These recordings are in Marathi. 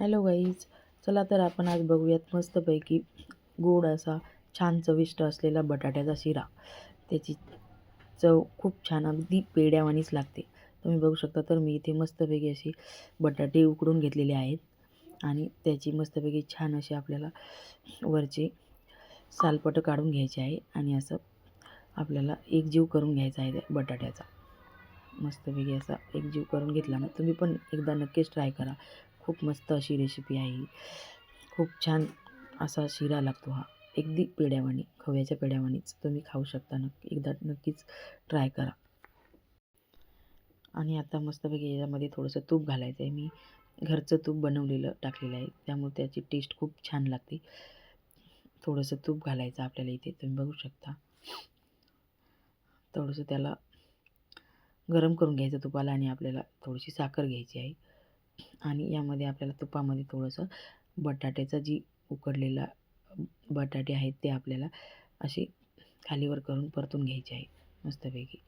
हॅलो गाईज चला तर आपण आज बघूयात मस्तपैकी गोड असा छान चविष्ट असलेला बटाट्याचा शिरा. त्याची चव खूप छान अगदी पेड्यावानीच लागते. तुम्ही बघू शकता तर मी इथे मस्तपैकी अशी बटाटे उकडून घेतलेले आहेत. आणि त्याची मस्तपैकी छान अशी आपल्याला वरचे सालपटं काढून घ्यायचे आहे. आणि असं आपल्याला एकजीव करून घ्यायचा आहे त्या बटाट्याचा. मस्तपैकी असा एकजीव करून घेतला ना तुम्ही पण एकदा नक्कीच ट्राय करा. खूप मस्त अशी रेसिपी आहे ही. खूप छान असा शिरा लागतो हा. अगदी पेड्यावाणी खव्याच्या पेड्यावाणीच तुम्ही खाऊ शकता नक्की एकदा नक्कीच ट्राय करा. आणि आता मस्तपैकी याच्यामध्ये थोडंसं तूप घालायचं आहे मी घरचं तूप बनवलेलं टाकलेलं आहे. त्यामुळे त्याची टेस्ट खूप छान लागते. थोडंसं तूप घालायचं आपल्याला इथे तुम्ही बघू शकता. थोडंसं त्याला गरम करून घ्यायचं तुपाला आणि आपल्याला थोडीशी साखर घ्यायची आहे. आणि यामध्ये आपल्याला तुपामध्ये थोडंसं बटाट्याचा जी उकडलेला बटाटे आहेत ते आपल्याला असे खालीवर करून परतून घ्यायचे आहे मस्तपैकी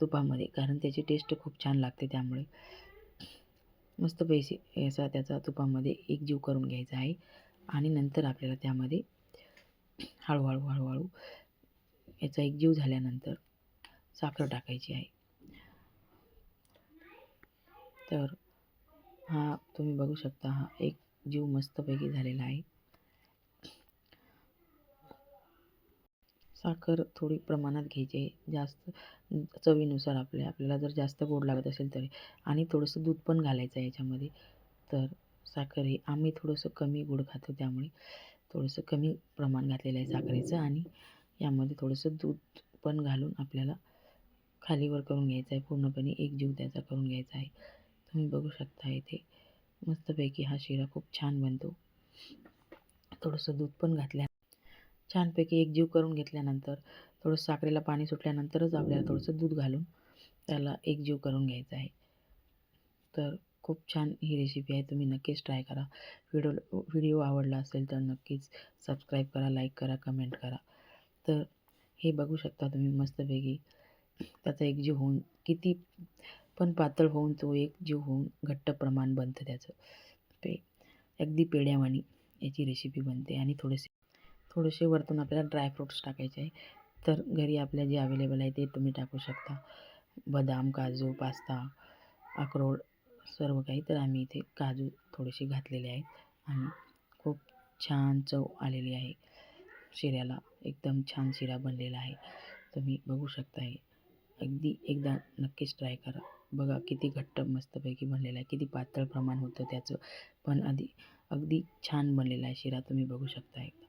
तुपामध्ये. कारण त्याची टेस्ट खूप छान लागते त्यामुळे. मस्त पैसे याचा त्याचा तुपामध्ये एक जीव करून घ्यायचा आहे. आणि नंतर आपल्याला त्यामध्ये हळूहळू हळूहळू याचा एक जीव झाल्यानंतर साखर टाकायची आहे. तर हा तुम्ही बघू शकता हा एक जीव मस्तपैकी झालेला आहे. साखर थोडी प्रमाणात घ्यायची आहे. जास्त चवीनुसार आपल्या आपल्याला जर जास्त गोड लागत असेल तरी. आणि थोडंसं दूध पण घालायचं आहे याच्यामध्ये. तर साखर हे आम्ही थोडंसं कमी गोड खातो त्यामुळे थोडंसं कमी प्रमाण घातलेलं आहे साखरेचं. आणि यामध्ये थोडंसं दूध पण घालून आपल्याला खालीवर करून घ्यायचं आहे. पूर्णपणे एक जीव त्याचा करून घ्यायचा आहे. तुम्ही बघू शकता इथे. मस्तपैकी हा शिरा खूप छान बनतो. थोडंसं दूध पण घातल्या छानपैकी एक जीव करून घेतल्यानंतर थोडंसं साखरेला पाणी सुटल्यानंतरच आपल्याला थोडंसं दूध घालून त्याला एक जीव करून घ्यायचा आहे. तर खूप छान ही रेसिपी आहे. तुम्ही नक्कीच ट्राय करा. व्हिडिओ व्हिडिओ आवडला असेल तर नक्कीच सबस्क्राईब करा लाईक करा कमेंट करा. तर हे बघू शकता तुम्ही मस्तपैकी. त्याचा एक जीव होऊन किती पण पातळ होऊन तो एक जीव होऊन घट्ट प्रमाण बनतं त्याचं. ते अगदी पेड्यावाणी याची रेसिपी बनते आणि थोडेसे थोडेसे वरतून आपल्याला ड्रायफ्रूट्स टाकायचे आहे. तर घरी आपल्या जे अवेलेबल आहे ते तुम्ही टाकू शकता. बदाम काजू पास्ता अक्रोड सर्व काही तर आम्ही इथे काजू थोडेसे घातलेले आहेत. आणि खूप छान चव आलेली आहे. शिऱ्याला एकदम छान शिरा बनलेला आहे. तुम्ही बघू शकता हे. अगदी एकदा नक्कीच ट्राय करा. बघा किती घट्ट मस्तपैकी बनलेला आहे. किती पातळ प्रमाण होतं त्याचं. पण आधी अगदी छान बनलेला आहे शिरा. तुम्ही बघू शकता एकदा.